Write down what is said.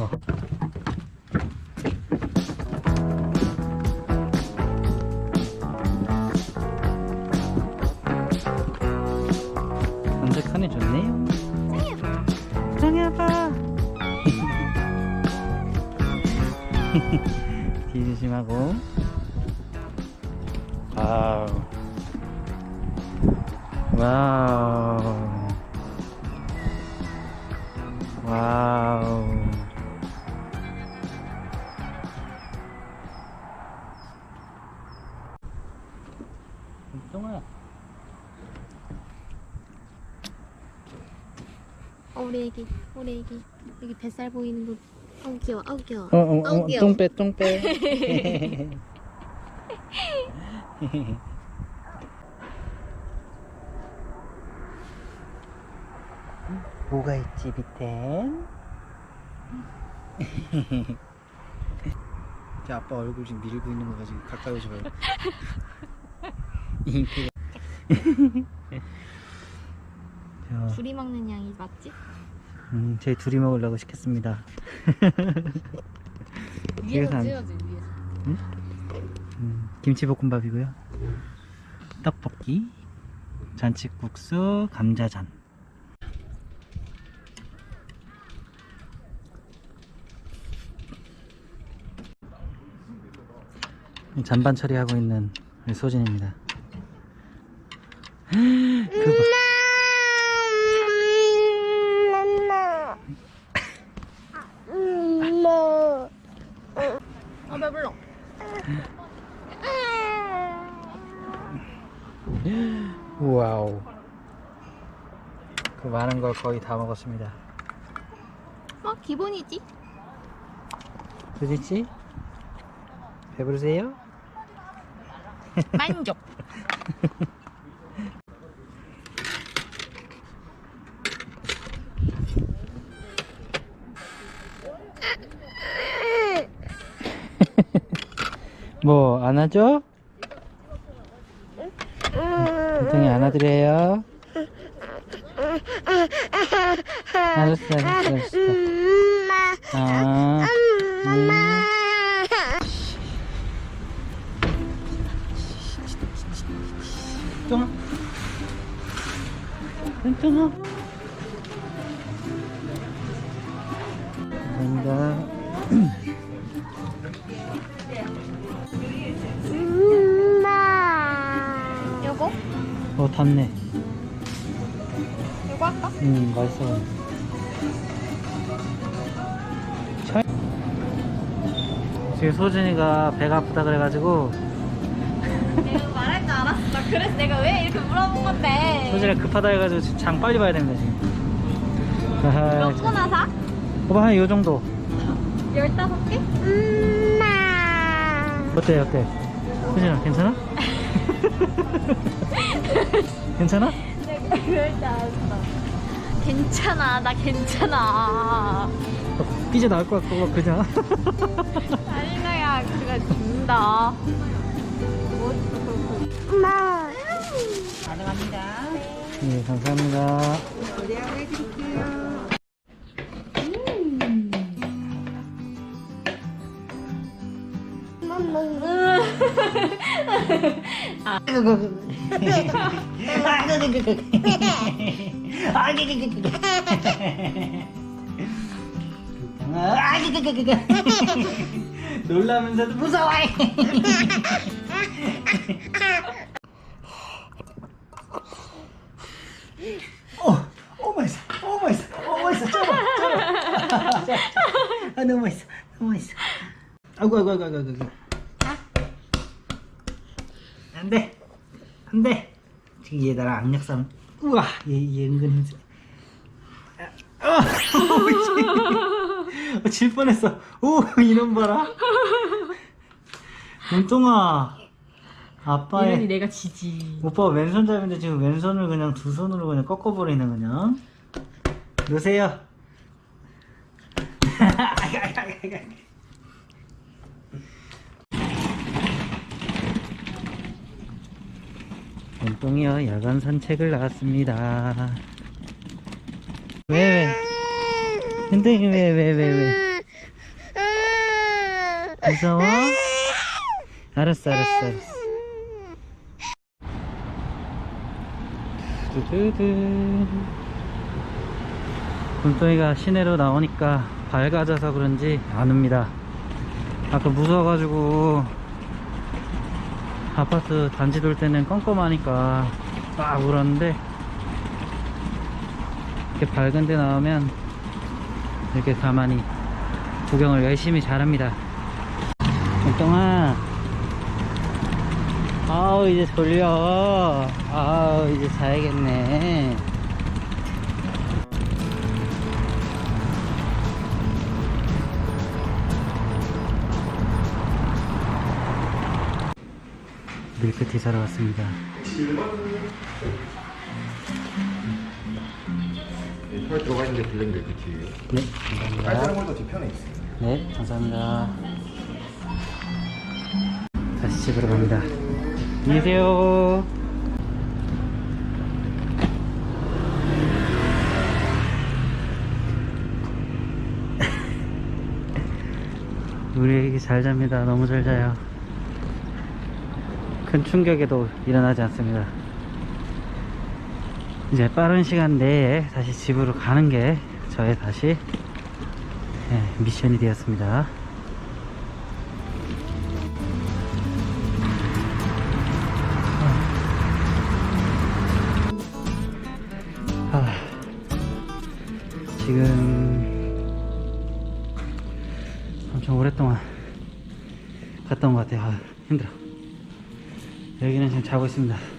어. 완벽하네 좋네요. 짱해봐. 뒤 조심하고. 와우. 와우. 와우. 어, 우리 애기, 우리 애기. 여기 뱃살 보이는 거. 아우 귀여워, 아우 귀여워. 어, 어, 아우 어, 귀여워. 똥 빼, 똥 빼. 뭐가 있지, 밑엔? 저 아빠 얼굴 지금 밀고 있는 거 가지고 가까이 오지 말고. 자, 둘이 먹는 양이 맞지? 음, 저희 둘이 먹으려고 시켰습니다. 위에서 안- 찌어지 위에서 음, 김치볶음밥이고요. 떡볶이, 잔치국수, 감자전. 잔반 처리하고 있는 소진입니다. 배불러. 와우. 그 많은 걸 거의 다 먹었습니다. 어 기본이지. 소진씨? 배부르세요? 만족. 뭐 안아줘? 동이 안아드려요? 알았어 알았어 알았어 아, 음. 똥아 똥아 감사합니다 어 닿네 요거 할까? 음 맛있어 차... 지금 소준이가 배가 아프다 그래가지고 내가 말할 줄 알았어. 그래서 내가 왜 이렇게 물어본 건데. 소준이가 급하다 해가지고 지금 장 빨리 봐야 됩니다 지금 아하, 몇 개나 사? 오빠 한 요 정도 열다섯 개? 엄마. 어때 어때 소준아 괜찮아? 괜찮아? 내가 그럴 줄 알았어. 괜찮아, 나 괜찮아. 어, 삐져 나올 것 같고 그냥 알나야, 그가 준다. 엄마. 가능합니다. 네 감사합니다 놀라면서도 무서워. 어, 어 맛있어, 어 맛있어, 어 맛있어, 잡아, 잡아. 아 너무 맛있어, 너무 맛있어. 아이고 아이고 아이고 아이고 아이고. 안돼, 안돼. 지금 얘 나랑 악력 싸움. 우와, 얘, 얘 은근 힘세. 아, 어, 어, 질 뻔했어. 오, 이놈 봐라. 눈동아. 아빠의 이러니 내가 지지 오빠 왼손잡이인데 지금 왼손을 그냥 두 손으로 그냥 꺾어버리네 그냥 놓으세요 동이요 야간 산책을 나갔습니다 왜 왜? 눈동이 왜 왜 왜 왜? 무서워? 알았어, 알았어, 알았어. 두두두. 곰돌이가 시내로 나오니까 밝아져서 그런지 안 옵니다. 아까 무서워가지고 아파트 단지 돌 때는 껌껌하니까 막 울었는데 이렇게 밝은 데 나오면 이렇게 가만히 구경을 열심히 잘합니다. 곰똥아. 아우 이제 졸려. 아우 이제 자야겠네 밀크티 사러 왔습니다. 털 들어가 있는데 블랙 밀크티예요. 네 감사합니다. 것도 뒤편에 있어요. 네 감사합니다. 다시 집으로 갑니다. 안녕히 계세요. 우리 애기 잘 잡니다. 너무 잘 자요 큰 충격에도 일어나지 않습니다 이제 빠른 시간 내에 다시 집으로 가는 게 저의 다시 네, 미션이 되었습니다. 아, 지금 엄청 오랫동안 온것 같아요. 아, 힘들어. 여기는 지금 자고 있습니다.